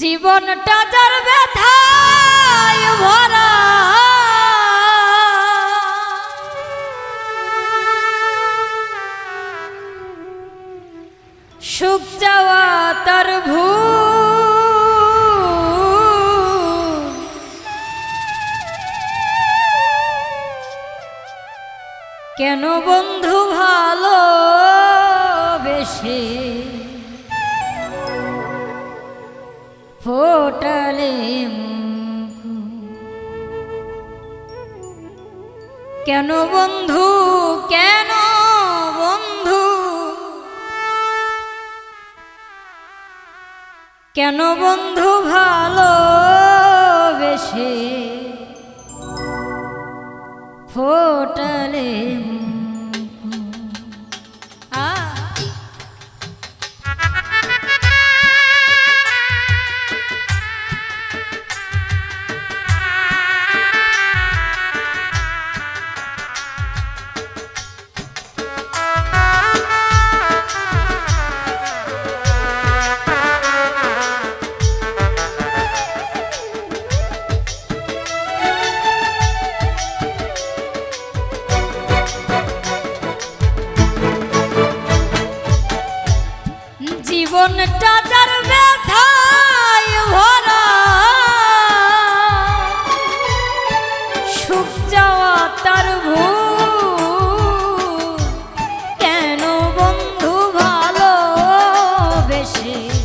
জীবনটা যার ব্যথায় ভরা। সুখ যাওয়া তার ভূ কেন বন্ধু ভালো বেশে ফোটালে। কেন বন্ধু কেন বন্ধু কেন বন্ধু ভালো বেশি ফোটালে মুখ। বেশি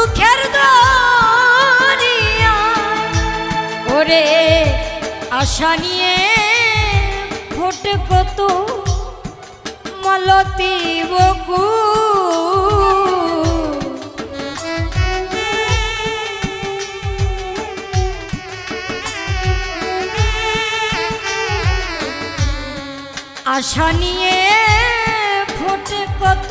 দুঃখের দরিয়ায়। ওরে আশা নিয়ে ফোটে কত? মালতী বকু। আশা নিয়ে ফোটে কত?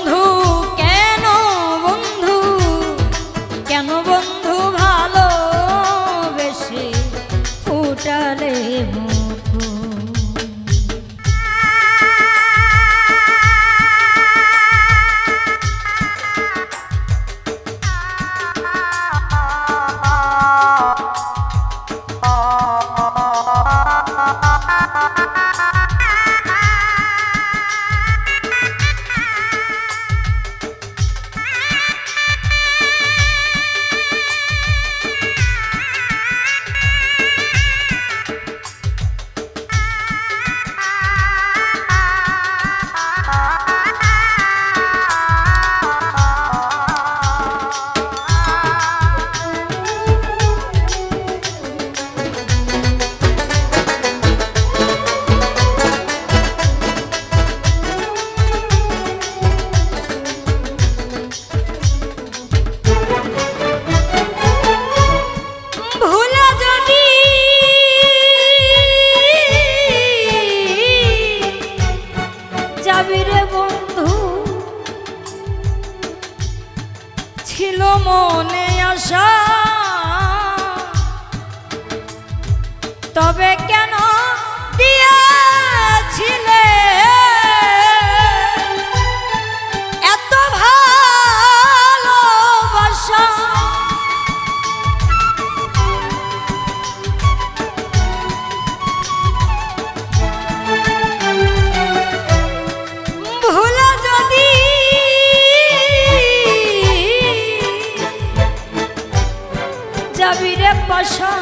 ভালোবাসা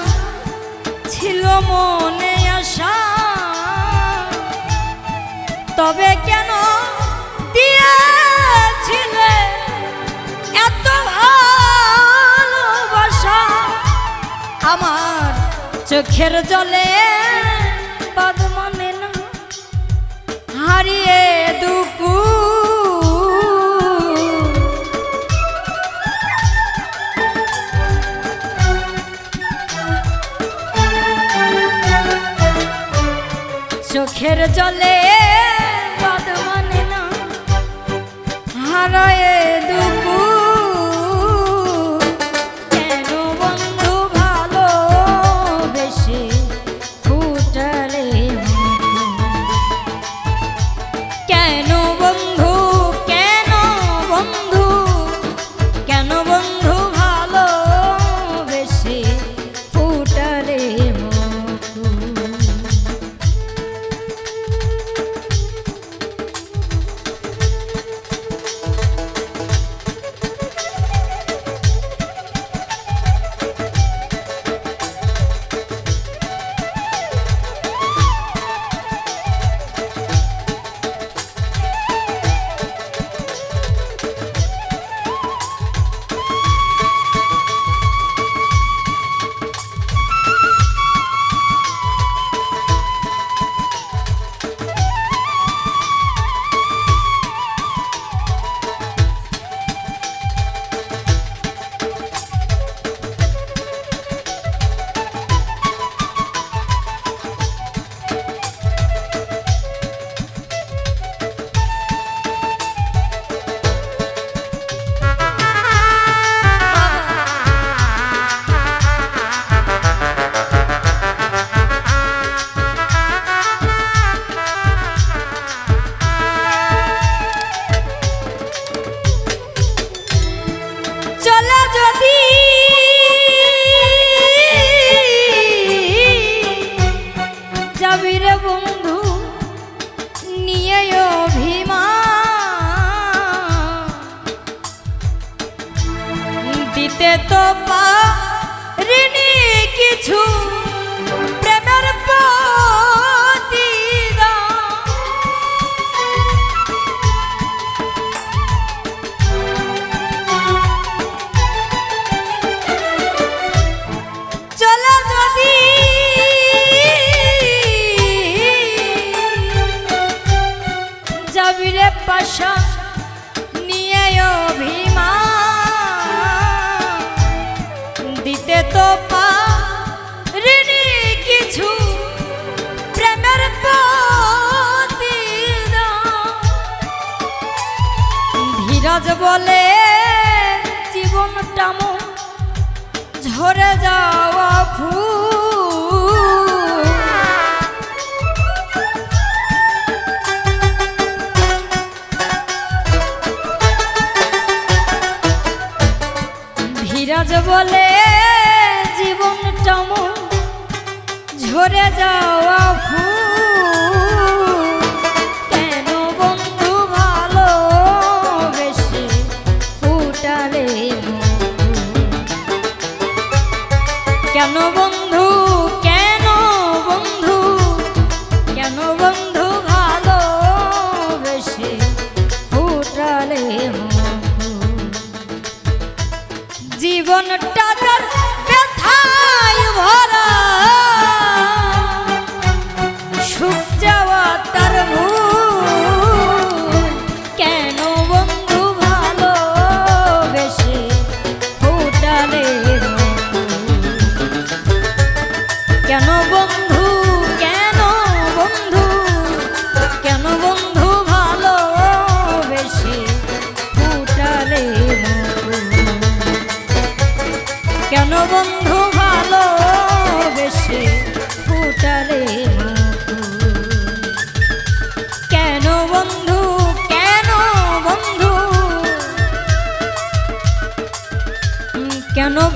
ছিল মনে আশা। তবে কেন দিয়েছিলে এত ভালোবাসা? আমার চোখের জলে পদ মনে না হারিয়ে চলে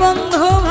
বন্ধু